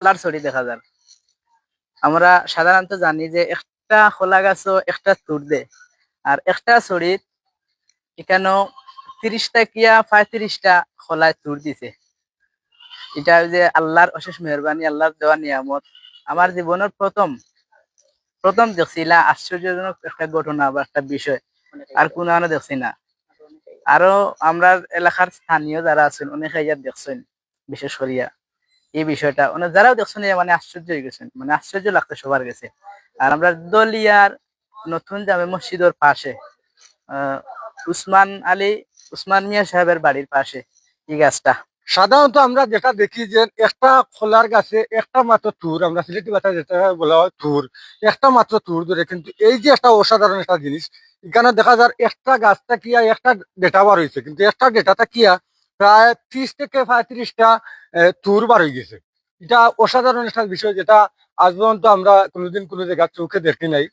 খোলার ছড়ি দেখা যায় আমরা সাধারণত জানি যে একটা খোলা গাছও একটা তুর দে। আর একটা ছড়িত এখানেও তিরিশটা কিয়া পঁয়ত্রিশটা খোলায় তুর দিছে। এটা যে আল্লাহর অশেষ মেহরবানি, আল্লাহর দেওয়া নিয়ামত। আমার জীবনের প্রথম প্রথম দেখছিলা আশ্চর্যজনক একটা ঘটনা বা একটা বিষয়। আর কোনো দেখছি না। আরও আমরা এলাকার স্থানীয় যারা আছেন, অনেকে ইয়ার দেখছেন, বিশেষ করিয়া। এই বিষয়টা। মানে যারাও দেখছেন মানে আশ্চর্য হয়ে গেছেন। মানে আশ্চর্য লাগতো সবার কাছে। আর আমরা দলিয়ার নতুন জামে মসজিদের পাশে উসমান আলী, উসমান মিয়া সাহেবের বাড়ির পাশে এই গাছটা। সাধারণত আমরা যেটা দেখি যে একটা খোলার গাছে একটা মাত্র তুর, আমরা সিলেটি ভাষায় যেটা বলা হয় তুর, একটা মাত্র তুর ধরে। কিন্তু এই যে একটা অসাধারণ একটা জিনিস, এখানে দেখা যায় একটা গাছটা কিয়া একটা ডেটা বার হয়েছে কিন্তু একটা ডেটাটা কিয়া প্রায় ত্রিশ থেকে পঁয়ত্রিশটা তুর বার হয়ে গেছে। এটা অসাধারণ একটা বিষয় যেটা আজ পর্যন্ত আমরা কোনোদিন কোনো জায়গায় চোখে দেখি নাই।